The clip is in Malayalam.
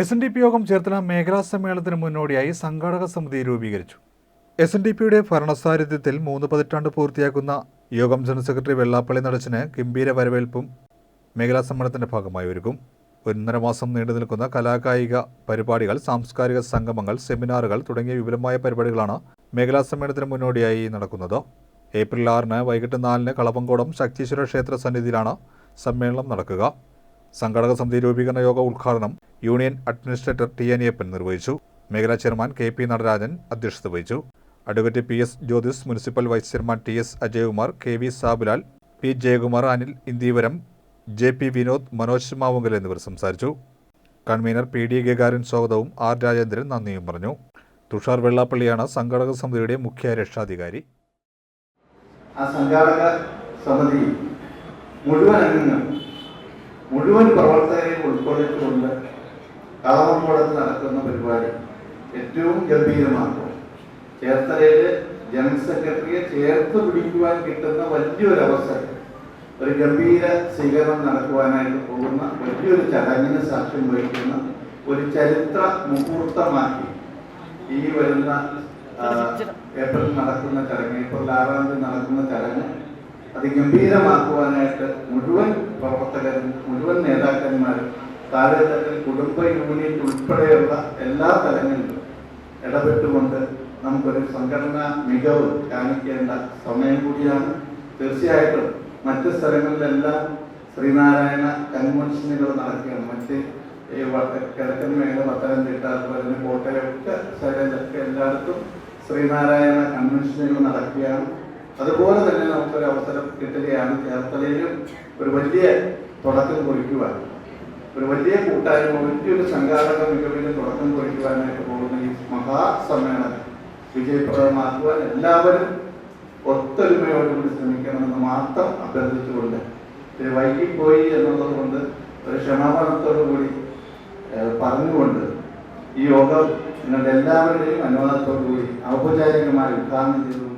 എസ് എൻ ഡി പി യോഗം ചേർത്തല മേഖലാ സമ്മേളനത്തിന് മുന്നോടിയായി സംഘാടക സമിതി രൂപീകരിച്ചു. എസ് എൻ ഡി പിയുടെ ഭരണസാരഥ്യത്തിൽ മൂന്ന് പതിറ്റാണ്ട് പൂർത്തിയാക്കുന്ന യോഗം ജനറൽ സെക്രട്ടറി വെള്ളാപ്പള്ളി നടച്ചിന് ഗംഭീര വരവേൽപ്പും മേഖലാ സമ്മേളനത്തിന്റെ ഭാഗമായി ഒരുക്കും. ഒന്നര മാസം നീണ്ടു നിൽക്കുന്ന കലാകായിക പരിപാടികൾ സാംസ്കാരിക സംഗമങ്ങൾ സെമിനാറുകൾ തുടങ്ങിയ വിപുലമായ പരിപാടികളാണ് മേഖലാ സമ്മേളനത്തിന് മുന്നോടിയായി നടക്കുന്നത്. ഏപ്രിൽ ആറിന് വൈകിട്ട് നാലിന് കളപ്പങ്കോടം ശക്തീശ്വര ക്ഷേത്ര സന്നിധിയിലാണ് സമ്മേളനം നടക്കുക. സംഘടക സമിതി രൂപീകരണ യോഗ ഉദ്ഘാടനം യൂണിയൻ അഡ്മിനിസ്ട്രേറ്റർ ടി അനിയപ്പൻ നിർവഹിച്ചു. മേഖലാ ചെയർമാൻ കെ പി നടരാജൻ അധ്യക്ഷത വഹിച്ചു. Advocate P S Jyothis municipal vice chairman T S Ajayakumar K V Sabulal P Jayakumar Anil Indeevaram J P Vinod Manoj Mavunkal എന്നിവർ സംസാരിച്ചു. കൺവീനർ പി ഡി ഗഗാരൻ സ്വാഗതവും ആർ രാജേന്ദ്രൻ നന്ദിയും പറഞ്ഞു. തുഷാർ വെള്ളാപ്പള്ളിയാണ് സംഘാടക സമിതിയുടെ മുഖ്യ രക്ഷാധികാരി. ആ സമിതി മുഴുവൻ അംഗങ്ങൾ മുഴുവൻ പ്രവർത്തകരെ ഉൾക്കൊള്ളിച്ചുകൊണ്ട് കളമങ്കോടത്ത് നടക്കുന്ന പരിപാടി ഏറ്റവും ഗംഭീരമാക്കും ചേർത്തലയിൽ ജനറൽ സെക്രട്ടറിയെ ചേർത്ത് പിടിക്കുവാൻ കിട്ടുന്ന വലിയൊരു അവസരം ഒരു ഗംഭീര സ്വീകരണം നടക്കുവാനായിട്ട് പോകുന്ന വലിയൊരു ചടങ്ങിന് സാക്ഷ്യം വഹിക്കുന്ന ഒരു ചരിത്ര മുഹൂർത്തമാക്കി ഈ വരുന്ന ഏപ്രിൽ നടക്കുന്ന ചടങ്ങ് ഏപ്രിൽ ആറാം തീയതി നടക്കുന്ന ചടങ്ങ് അത് ഗംഭീരമാക്കുവാനായിട്ട് മുഴുവൻ പ്രവർത്തകരും മുഴുവൻ നേതാക്കന്മാരും താഴെത്തട്ടിൽ കുടുംബ യൂണിയൻ ഉൾപ്പെടെയുള്ള എല്ലാ തലങ്ങളിലും ഇടപെട്ടുകൊണ്ട് നമുക്കൊരു സംഘടനാ മികവ് കാണിക്കേണ്ട സമയം കൂടിയാണ്. തീർച്ചയായിട്ടും മറ്റ് സ്ഥലങ്ങളിലെല്ലാം ശ്രീനാരായണ കൺവെൻഷനുകൾ നടക്കുകയാണ്. മറ്റ് കിഴക്കൻ മേഖല പത്തനംതിട്ട അതുപോലെ തന്നെ കോട്ടയം ഒക്കെ സൈഡിലൊക്കെ എല്ലായിടത്തും ശ്രീനാരായണ കൺവെൻഷനുകൾ നടക്കുകയാണ്. അതുപോലെ തന്നെ നമുക്കൊരു അവസരം കിട്ടുകയാണ്. ചേർത്തലയിലും ഒരു വലിയ തുടക്കം കുറിക്കുവാൻ. ഒരു വലിയ കൂട്ടായ്മ വലിയൊരു സംഘാടക മികവിന് തുടക്കം കുറിക്കുവാനായിട്ട് പോകുന്ന ഈ മഹാസമ്മേളനം വിജയപ്രദമാക്കുവാൻ എല്ലാവരും ഒത്തൊരുമയോടുകൂടി ശ്രമിക്കണമെന്ന് മാത്രം അഭ്യർത്ഥിച്ചുകൊണ്ട് വൈകിപ്പോയി എന്നുള്ളത് കൊണ്ട് ഒരു ക്ഷമാപണത്തോടു കൂടി ഏഹ്, പറഞ്ഞുകൊണ്ട് ഈ യോഗം നിങ്ങളുടെ എല്ലാവരുടെയും അനുവാദത്തോടു കൂടി ഔപചാരികമായി ഉദ്ഘാടനം ചെയ്തു